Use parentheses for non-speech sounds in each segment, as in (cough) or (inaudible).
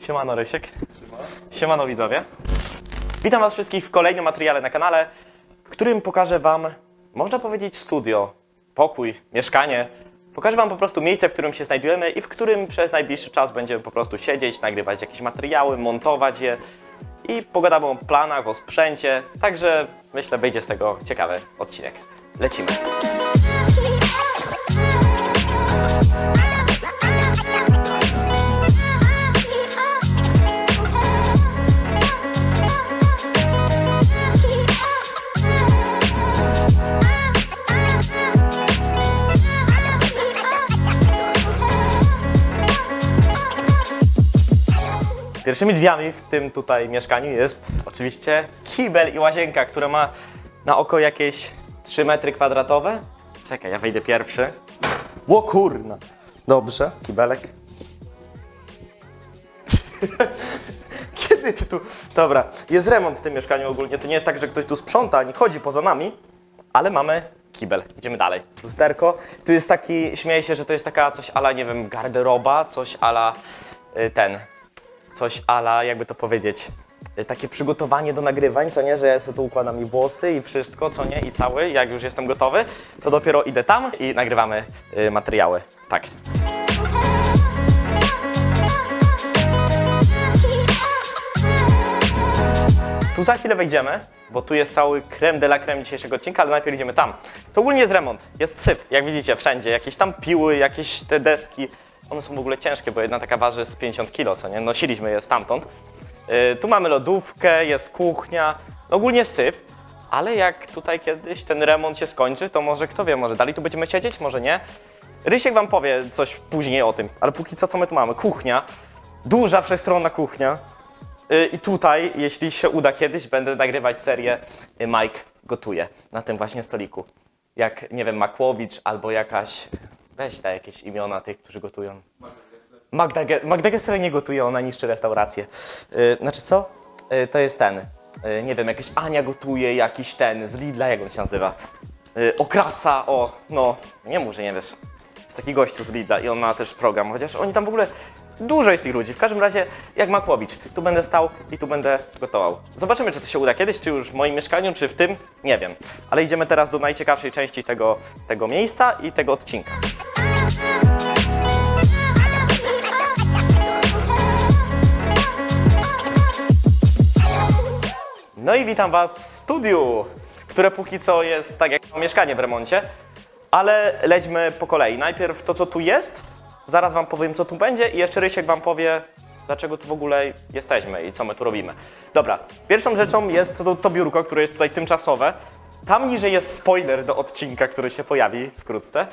Siemano Rysiek. Siemano widzowie. Witam was wszystkich w kolejnym materiale na kanale, w którym pokażę wam, można powiedzieć studio, pokój, mieszkanie. Pokażę wam po prostu miejsce, w którym się znajdujemy i w którym przez najbliższy czas będziemy po prostu siedzieć, nagrywać jakieś materiały, montować je i pogadamy o planach, o sprzęcie. Także myślę, wyjdzie z tego ciekawy odcinek. Lecimy. Pierwszymi drzwiami w tym tutaj mieszkaniu jest oczywiście kibel i łazienka, która ma na oko jakieś 3 metry kwadratowe. Czekaj, ja wejdę pierwszy. Ło kurna. Dobrze, kibelek. (laughs) Kiedy ty tu... Dobra, jest remont w tym mieszkaniu ogólnie. To nie jest tak, że ktoś tu sprząta, ani chodzi poza nami, ale mamy kibel. Idziemy dalej. Lusterko. Tu jest taki, śmieję się, że to jest taka coś ala, nie wiem, garderoba, coś ala y, ten, coś ala, jakby to powiedzieć, y, takie przygotowanie do nagrywań, co nie, że ja sobie tu układam i włosy i wszystko, co nie, i cały, jak już jestem gotowy, to dopiero idę tam i nagrywamy y, materiały. Tak. Tu za chwilę wejdziemy, bo tu jest cały creme de la creme dzisiejszego odcinka, ale najpierw idziemy tam. To ogólnie jest remont, jest syf, jak widzicie, wszędzie. Jakieś tam piły, jakieś te deski. One są w ogóle ciężkie, bo jedna taka waży z 50 kg, co nie? Nosiliśmy je stamtąd. Yy, tu mamy lodówkę, jest kuchnia, ogólnie syf. Ale jak tutaj kiedyś ten remont się skończy, to może kto wie, może dalej tu będziemy siedzieć, może nie. Rysiek wam powie coś później o tym, ale póki co co my tu mamy? Kuchnia, duża wszechstronna kuchnia. Y, I tutaj, jeśli się uda kiedyś, będę nagrywać serię y, Mike gotuje na tym właśnie stoliku. Jak, nie wiem, Makłowicz albo jakaś, weź daj jakieś imiona tych, którzy gotują. Magda, Ge- Magda Gessler nie gotuje, ona niszczy restaurację. Y, znaczy co? Y, to jest ten, y, nie wiem, jakaś Ania gotuje, jakiś ten, z Lidla, jak on się nazywa? Y, Okrasa, o, no, nie mów, że nie wiesz. Jest taki gościu z Lidla i on ma też program, chociaż oni tam w ogóle, dużo jest tych ludzi. W każdym razie, jak Makłowicz, tu będę stał i tu będę gotował. Zobaczymy, czy to się uda kiedyś, czy już w moim mieszkaniu, czy w tym, nie wiem. Ale idziemy teraz do najciekawszej części tego, tego miejsca i tego odcinka. No i witam Was w studiu, które póki co jest tak jak mieszkanie w remoncie, ale lećmy po kolei. Najpierw to, co tu jest, zaraz Wam powiem, co tu będzie i jeszcze Rysiek Wam powie, dlaczego tu w ogóle jesteśmy i co my tu robimy. Dobra, pierwszą rzeczą jest to, to biurko, które jest tutaj tymczasowe. Tam niżej jest spoiler do odcinka, który się pojawi wkrótce.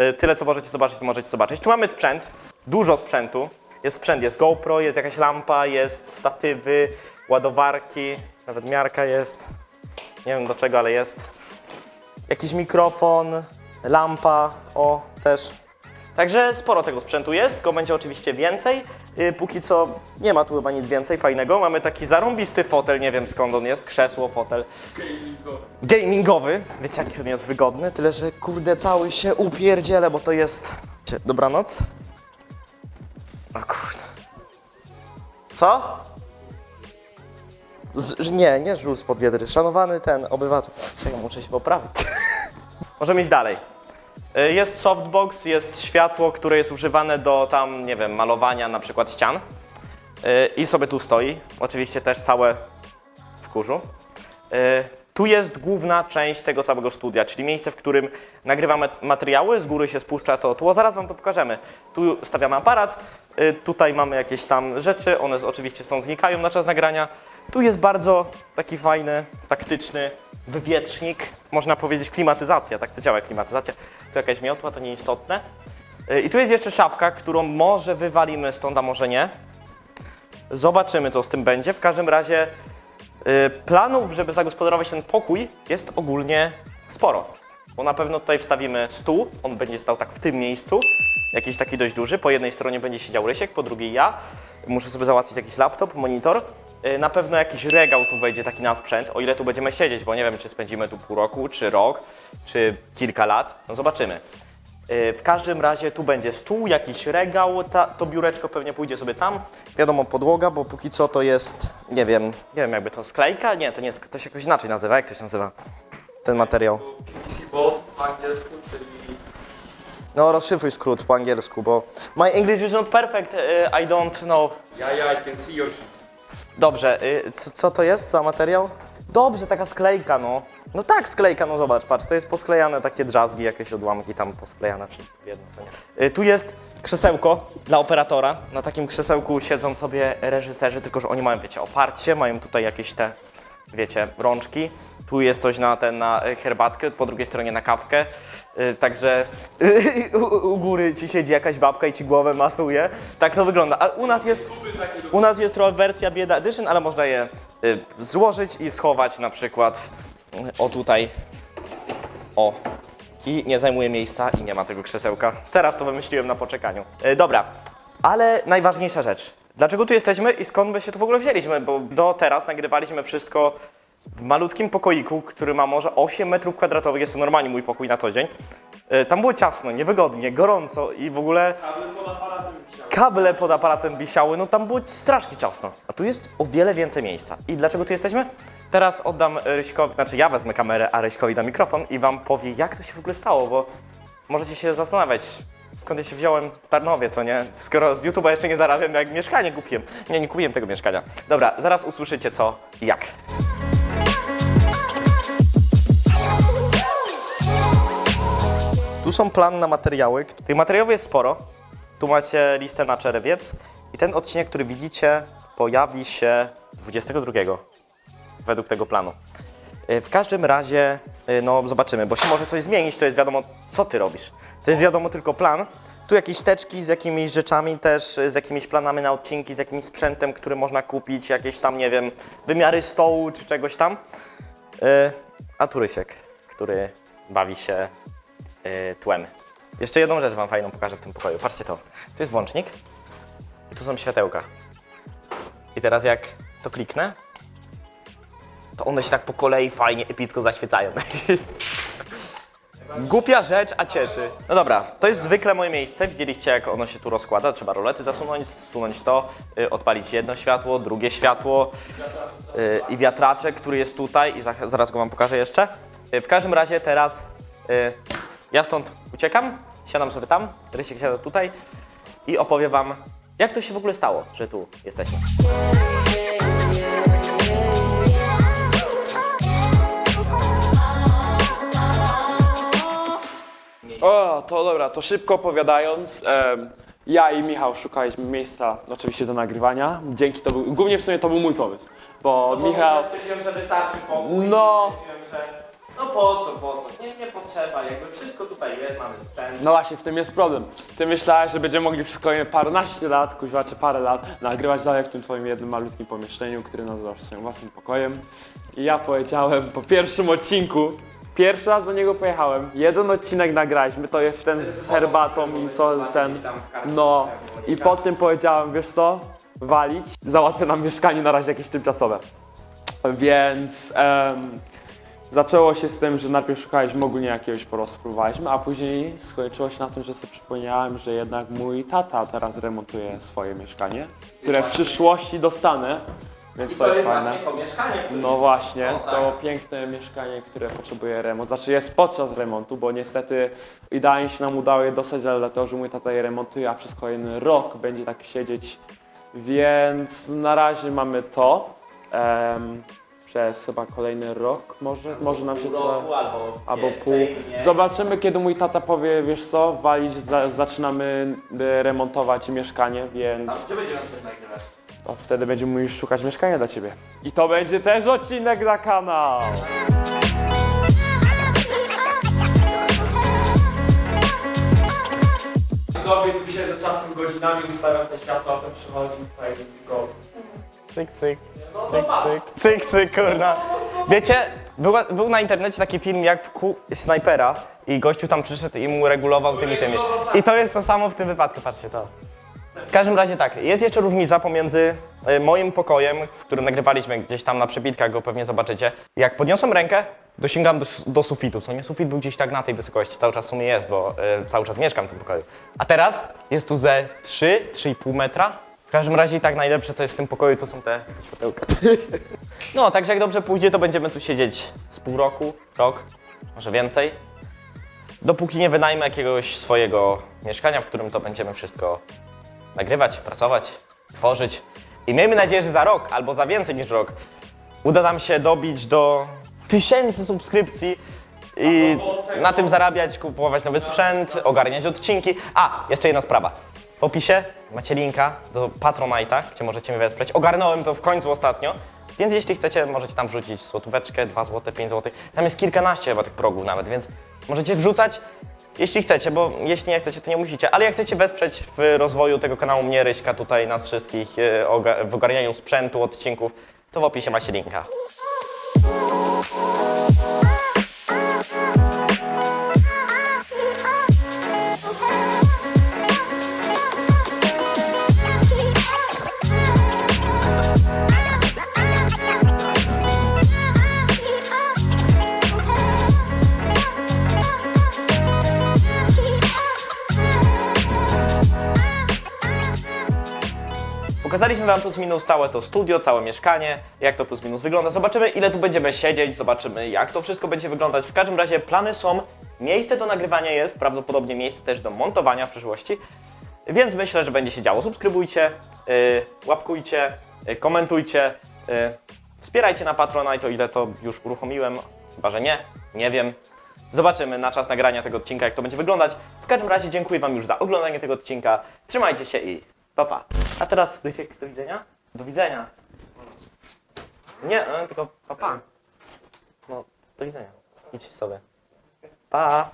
Y, Tyle, co możecie zobaczyć, możecie zobaczyć. Tu mamy sprzęt, dużo sprzętu. Jest sprzęt, jest GoPro, jest jakaś lampa, jest statywy, ładowarki, nawet miarka jest. Nie wiem do czego, ale jest. Jakiś mikrofon, lampa, o, też. Także sporo tego sprzętu jest, tylko będzie oczywiście więcej. Yy, póki co nie ma tu chyba nic więcej fajnego. Mamy taki zarąbisty fotel, nie wiem skąd on jest, krzesło, fotel. Gamingowy. Wiecie jaki on jest wygodny, tyle że kurde cały się upierdzielę, bo to jest... Dobranoc. O kurde. Co? Z, nie, nie żul spod wiedry. Szanowany ten obywatel. Czekaj, muszę się poprawić. (laughs) Możemy iść dalej. Y, Jest softbox, jest światło, które jest używane do tam, nie wiem, malowania na przykład ścian. Y, I sobie tu stoi. Oczywiście też całe w kurzu. Tu jest główna część tego całego studia, czyli miejsce, w którym nagrywamy materiały, z góry się spuszcza to tło. Zaraz Wam to pokażemy. Tu stawiamy aparat, y, tutaj mamy jakieś tam rzeczy, one oczywiście stąd znikają na czas nagrania. Tu jest bardzo taki fajny, taktyczny wywietrznik, można powiedzieć klimatyzacja, tak to działa klimatyzacja. Tu jakaś miotła, to nieistotne. Y, I tu jest jeszcze szafka, którą może wywalimy stąd, a może nie. Zobaczymy, co z tym będzie. W każdym razie planów, żeby zagospodarować ten pokój jest ogólnie sporo. Bo na pewno tutaj wstawimy stół, on będzie stał tak w tym miejscu, jakiś taki dość duży. Po jednej stronie będzie siedział Rysiek, po drugiej ja. Muszę sobie załatwić jakiś laptop, monitor. Y, Na pewno jakiś regał tu wejdzie taki na sprzęt, o ile tu będziemy siedzieć, bo nie wiem, czy spędzimy tu pół roku, czy rok, czy kilka lat. No zobaczymy. Y, W każdym razie tu będzie stół, jakiś regał, ta, to biureczko pewnie pójdzie sobie tam. Wiadomo, podłoga, bo póki co to jest, nie wiem, nie wiem jakby to sklejka? Nie, to nie jest, to się jakoś inaczej nazywa, jak to się nazywa? Ten materiał. PVC board po angielsku, czyli No, rozszyfruj skrót po angielsku, bo my English is not perfect, y, I don't know. yeah, yeah, I can see your sheet. Dobrze, y, co, co to jest za materiał? Dobrze, taka sklejka, no. No tak, sklejka, no zobacz, patrz, to jest posklejane takie drzazgi, jakieś odłamki tam posklejane jedno? Y, Tu jest krzesełko dla operatora. Na takim krzesełku siedzą sobie reżyserzy, tylko że oni mają, wiecie, oparcie, mają tutaj jakieś te, wiecie, rączki. Tu jest coś na, ten, na y, herbatkę, po drugiej stronie na kawkę. Y, Także (laughs) u, u góry ci siedzi jakaś babka i ci głowę masuje. Tak to wygląda. A u nas jest, u nas jest wersja Bieda Edition, ale można je y, złożyć i schować na przykład y, o tutaj. O. I nie zajmuje miejsca i nie ma tego krzesełka. Teraz to wymyśliłem na poczekaniu. Y, dobra, ale najważniejsza rzecz. Dlaczego tu jesteśmy i skąd my się tu w ogóle wzięliśmy? Bo do teraz nagrywaliśmy wszystko w malutkim pokoiku, który ma może 8 metrów kwadratowych. Jest to normalnie mój pokój na co dzień. Y, Tam było ciasno, niewygodnie, gorąco i w ogóle kable pod aparatem wisiały, no tam było strasznie ciasno. A tu jest o wiele więcej miejsca. I dlaczego tu jesteśmy? Teraz oddam Ryśkowi, znaczy ja wezmę kamerę, a Ryśkowi da mikrofon i wam powie, jak to się w ogóle stało, bo możecie się zastanawiać, skąd ja się wziąłem w Tarnowie, co nie? Skoro z YouTube'a jeszcze nie zarabiam, jak mieszkanie kupiłem. Nie, nie kupiłem tego mieszkania. Dobra, zaraz usłyszycie co i jak. Są plan na materiały. Tych materiałów jest sporo. Tu macie listę na czerwiec i ten odcinek, który widzicie, pojawi się 22 według tego planu. Y, W każdym razie, y, no zobaczymy, bo się może coś zmienić, to jest wiadomo, co ty robisz. To jest wiadomo tylko plan. Tu jakieś teczki z jakimiś rzeczami też, y, z jakimiś planami na odcinki, z jakimś sprzętem, który można kupić, jakieś tam, nie wiem, wymiary stołu czy czegoś tam. A tu Rysiek, który bawi się tłem. Jeszcze jedną rzecz wam fajną pokażę w tym pokoju. Patrzcie to. Tu jest włącznik i tu są światełka. I teraz jak to kliknę, to one się tak po kolei fajnie, epicko zaświecają. (laughs) Głupia rzecz, a cieszy. No dobra, to jest zwykle moje miejsce. Widzieliście, jak ono się tu rozkłada. Trzeba rolety zasunąć, zsunąć to, y, odpalić jedno światło, drugie światło y, i wiatraczek, który jest tutaj i za, zaraz go wam pokażę jeszcze. Y, w każdym razie teraz ja stąd uciekam, siadam sobie tam, Rysiek siada tutaj i opowiem wam, jak to się w ogóle stało, że tu jesteśmy. O, to dobra, to szybko opowiadając, em, ja i Michał szukaliśmy miejsca oczywiście do nagrywania. Dzięki to był, głównie w sumie to był mój pomysł, bo Michał, Stwierdziłem, że wystarczy pokój. No. Stwierdziłem, że no po co, po co, nie, nie potrzeba, jakby wszystko tutaj jest, mamy sprzęt. no właśnie w tym jest problem. Ty myślałeś, że będziemy mogli przez kolejne paręnaście lat, kuźwa, czy parę lat nagrywać dalej w tym twoim jednym malutkim pomieszczeniu, który nazywasz swoim własnym pokojem. I ja powiedziałem po pierwszym odcinku, pierwszy raz do niego pojechałem, jeden odcinek nagraliśmy, to jest ten z herbatą i co ten, no i po tym powiedziałem, wiesz co, walić, załatwię nam mieszkanie na razie jakieś tymczasowe. Więc em, zaczęło się z tym, że najpierw szukaliśmy ogólnie jakiegoś porostu, próbowaliśmy, a później skończyło się na tym, że sobie przypomniałem, że jednak mój tata teraz remontuje swoje mieszkanie, które w przyszłości dostanę, więc to, jest fajne. to mieszkanie, które No właśnie, O, tak. to piękne mieszkanie, które potrzebuje remont. Znaczy jest podczas remontu, bo niestety idealnie się nam udało je dostać, ale dlatego, że mój tata je remontuje, a przez kolejny rok będzie tak siedzieć. Więc na razie mamy to. Em, przez chyba kolejny rok może, może nam się to... roku albo, Albo pół. Zobaczymy, kiedy mój tata powie, wiesz co, walić, za, zaczynamy e, remontować mieszkanie, więc A gdzie będziemy coś nagrywać? to wtedy będziemy już szukać mieszkania dla ciebie. I to będzie też odcinek na kanał. Widzowie tu siedzę czasem godzinami, ustawiam te światła, a ten przychodzi tutaj go. Cyk, cyk, cyk, cyk, cyk, cyk, kurna. Wiecie, była, był na internecie taki film jak w kół snajpera i gościu tam przyszedł i mu regulował tymi tymi. I to jest to samo w tym wypadku, patrzcie to. W każdym razie tak, jest jeszcze różnica pomiędzy e, moim pokojem, w którym nagrywaliśmy gdzieś tam na przebitkach, go pewnie zobaczycie. Jak podniosłem rękę, dosięgam do, do sufitu, co nie? Sufit był gdzieś tak na tej wysokości, cały czas w sumie jest, bo e, cały czas mieszkam w tym pokoju. A teraz jest tu ze 3, 3,5 metra. W każdym razie i tak najlepsze, co jest w tym pokoju, to są te światełka. (laughs) No, także jak dobrze pójdzie, to będziemy tu siedzieć z pół roku, rok, może więcej. Dopóki nie wynajmę jakiegoś swojego mieszkania, w którym to będziemy wszystko nagrywać, pracować, tworzyć. I miejmy nadzieję, że za rok albo za więcej niż rok uda nam się dobić do tysięcy subskrypcji i na tym zarabiać, kupować nowy sprzęt, ogarniać odcinki. A, jeszcze jedna sprawa. W opisie macie linka do Patronite'a, gdzie możecie mnie wesprzeć. Ogarnąłem to w końcu ostatnio, więc jeśli chcecie, możecie tam wrzucić złotóweczkę, 2 złote, 5 zł. Tam jest kilkanaście chyba tych progów nawet, więc możecie wrzucać, jeśli chcecie, bo jeśli nie chcecie, to nie musicie. Ale jak chcecie wesprzeć w rozwoju tego kanału mnie, Ryśka, tutaj nas wszystkich, e, w ogarnianiu sprzętu, odcinków, to w opisie macie linka. Pokazaliśmy Wam plus minus całe to studio, całe mieszkanie, jak to plus minus wygląda. Zobaczymy, ile tu będziemy siedzieć, zobaczymy, jak to wszystko będzie wyglądać. W każdym razie plany są, miejsce do nagrywania jest, prawdopodobnie miejsce też do montowania w przyszłości, więc myślę, że będzie się działo. Subskrybujcie, yy, łapkujcie, yy, komentujcie, yy, wspierajcie na Patronite, o ile to już uruchomiłem, chyba że nie, nie wiem. Zobaczymy na czas nagrania tego odcinka, jak to będzie wyglądać. W każdym razie dziękuję Wam już za oglądanie tego odcinka. Trzymajcie się i pa pa. A teraz, Rysiek, do widzenia? Do widzenia. Nie, no, tylko pa pa. No, do widzenia. Idź sobie. Pa.